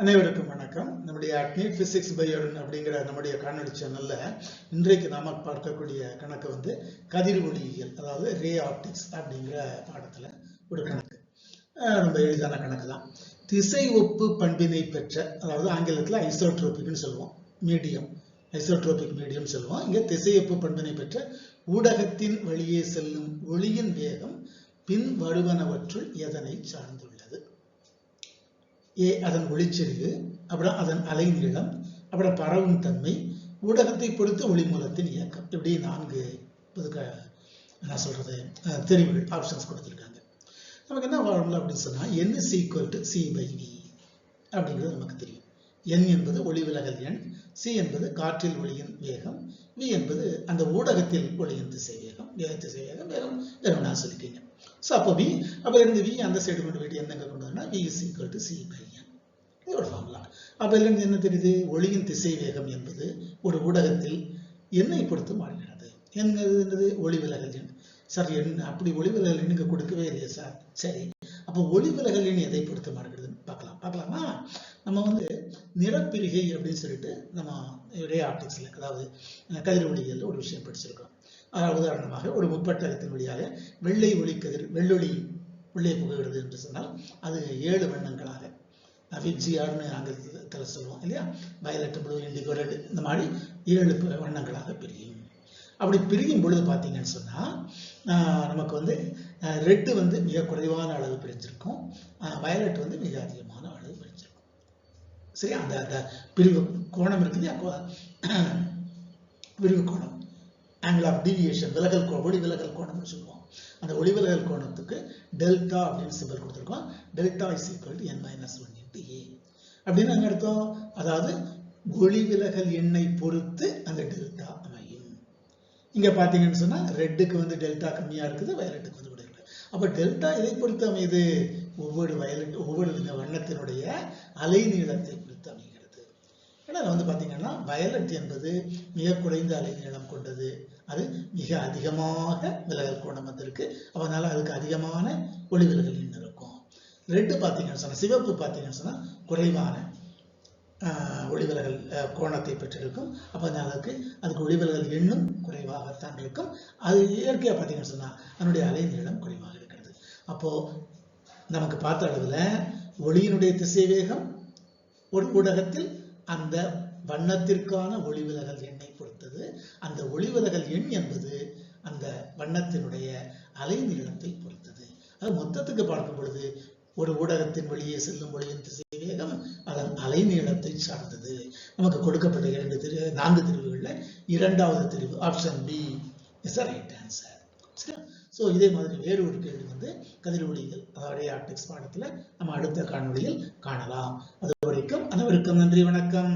அனைவருக்கும் வணக்கம். நம்முடைய அக்னி பிசிக்ஸ் பயோடன் அப்படிங்கிற நம்முடைய காணொலி சேனல்ல இன்றைக்கு நாம பார்க்கக்கூடிய கணக்கு வந்து கதிர் ஒளியியல் அதாவது ரே ஆப்டிக்ஸ் அப்படிங்கிற பாடத்துல ஒரு கணக்கு. ரொம்ப எளிதான கணக்கு தான் திசை ஒப்பு பண்பினை பெற்ற அதாவது ஆங்கிலத்துல ஐசோட்ரோபிக்னு சொல்லுவோம். மீடியம் ஐசோட்ரோபிக் மீடியம் சொல்லுவோம். இங்க திசையொப்பு பண்பினை பெற்ற ஊடகத்தின் வழியே செல்லும் ஒளியின் வேகம் பின் வருவனவற்றுள் எதனை சார்ந்துள்ளது? ஏ அதன் ஒளிச்செறிவு அப்புறம் அதன் அலைநீளம் அப்புறம் பரவும் தன்மை ஊடகத்தை பொறுத்து ஒளி மூலத்தின் இயக்கம். இப்படி நான்கு புதுக்க என்ன சொல்றது தெரிவுகள் ஆப்ஷன்ஸ் கொடுத்துருக்காங்க. நமக்கு என்ன ஃபார்முலா அப்படின்னு சொன்னால் என்ன equal to C by V அப்படிங்கிறது நமக்கு தெரியும். N என்பது ஒளிவிலகல் எண் c என்பது காற்றில் ஒளியின் வேகம் v என்பது அந்த ஊடகத்தில் ஒளியின் திசை வேகம் வேக திசை வேகம் வேகம் வேகம் நான் சொல்லிட்டீங்க. ஸோ அப்போ வி அப்போ இருந்து வி அந்த சைடு கொண்டு போயிட்டு எந்தெங்க கொண்டு வரணும் V is equal to C by N இதோட ஃபார்முலா அப்போ இருந்து என்ன தெரியுது? ஒளியின் திசை வேகம் என்பது ஒரு ஊடகத்தில் என்னை பொறுத்து மாறுகிறது. என்னது என்னது? ஒளிவிலகல் எண். சார் எண் அப்படி ஒளிவிலகல் எண்ணுக்கு கொடுக்கவே இல்லையா சார். சரி. அப்போ ஒளிவிலகல் எண் எதை பொறுத்து மாறுகிறதுன்னு பார்க்கலாம். பார்க்கலாமா? நம்ம வந்து நிறப்பிரிகை அப்படின்னு சொல்லிட்டு நம்ம ரே ஆப்டிக்ஸில் அதாவது கதிர் ஒளியியல்ல ஒரு விஷயம் படிச்சிருக்கோம். அதாவது உதாரணமாக ஒரு முப்பட்டகத்தின் வழியாக வெள்ளை ஒளி கதிர் வெள்ளொளி உள்ளே புகுகிறது என்று சொன்னால் அது ஏழு வண்ணங்களாக விஜிஆர்னு ஆங்கிலத்தில் சொல்லுவோம் இல்லையா? வயலட் ப்ளூ இண்டிகோ ரெட் இந்த மாதிரி ஏழு வண்ணங்களாக பிரியும். அப்படி பிரியும் பொழுது பார்த்தீங்கன்னு சொன்னால் நமக்கு வந்து ரெட்டு வந்து மிக குறைவான அளவு பிரிஞ்சிருக்கும். வயலட் வந்து மிக அதிகமான அளவு பிரிஞ்சிருக்கும். சரியா? அந்த அந்த பிரிவு கோணம் இருக்கு இல்லையா? விரிவு கோணம். ஆங்கிள் ஆஃப் டீவியேஷன் விலகல் கோ ஒளி விலகல் கோணம்னு சொல்லுவோம். அந்த ஒளி விலகல் கோணத்துக்கு டெல்டா அப்படின்னு சிம்பிள் கொடுத்துருக்கோம். Delta is equal to N minus one into A அப்படின்னு அங்கே அர்த்தம்? அதாவது ஒளி விலகல் எண்ணை பொறுத்து அந்த டெல்டா அமையும். இங்கே பார்த்தீங்கன்னு சொன்னால் ரெட்டுக்கு வந்து டெல்டா கம்மியாக இருக்குது வயலட்டுக்கு வந்து கூட இருக்குது. அப்போ டெல்டா எதை பொறுத்து அமையுது? ஒவ்வொரு வயலட் ஒவ்வொரு இந்த வண்ணத்தினுடைய அலை நீளத்தை பார்த்தீங்கன்னா வயலட் என்பது மிக குறைந்த அலைநீளம் கொண்டது. அது மிக அதிகமாக விலகல் கோணம் வந்திருக்கு. அதனால அதுக்கு அதிகமான ஒளி விலகல் இருக்கும். ரெட்டு பார்த்தீங்கன்னு சொன்னா சிவப்பு பார்த்தீங்கன்னு சொன்னால் குறைவான ஆஹ், ஒளிவிலகல் கோணத்தை பெற்றிருக்கும். அப்போ அதனால அதுக்கு அதுக்கு ஒளிவிலகல் எண்ணும் குறைவாகத்தான் இருக்கும். அது இயற்கையாக பார்த்தீங்கன்னு சொன்னா அதனுடைய அலைநீளம் குறைவாக இருக்கிறது. அப்போ நமக்கு பார்த்த அளவுல ஒளியினுடைய திசை வேகம் ஒரு ஊடகத்தில் அந்த வண்ணத்திற்கான ஒளிவிலகல் எண்ணை பொறுத்தது. அந்த ஒளிவிலகல் எண் என்பது அந்த வண்ணத்தினுடைய அலைநீளத்தை பொறுத்தது. அது மொத்தத்துக்கு பார்க்கும் பொழுது ஒரு ஊடகத்தின் வழியே செல்லும் ஒளியின் திசை வேகம் அதன் அலைநீளத்தை சார்ந்தது. நமக்கு கொடுக்கப்பட்ட இரண்டு தெரிவு நான்கு தெரிவுகளில் இரண்டாவது தெரிவு option B is right answer சரியா? ஸோ இதே மாதிரி வேறு ஒரு கேள்வி வந்து கதிர் ஒளிகள் அதாவது ஆப்டிக்ஸ் பாடத்தில் நம்ம அடுத்த காணொலியில் காணலாம். அது வரைக்கும் அனைவருக்கும் நன்றி வணக்கம்.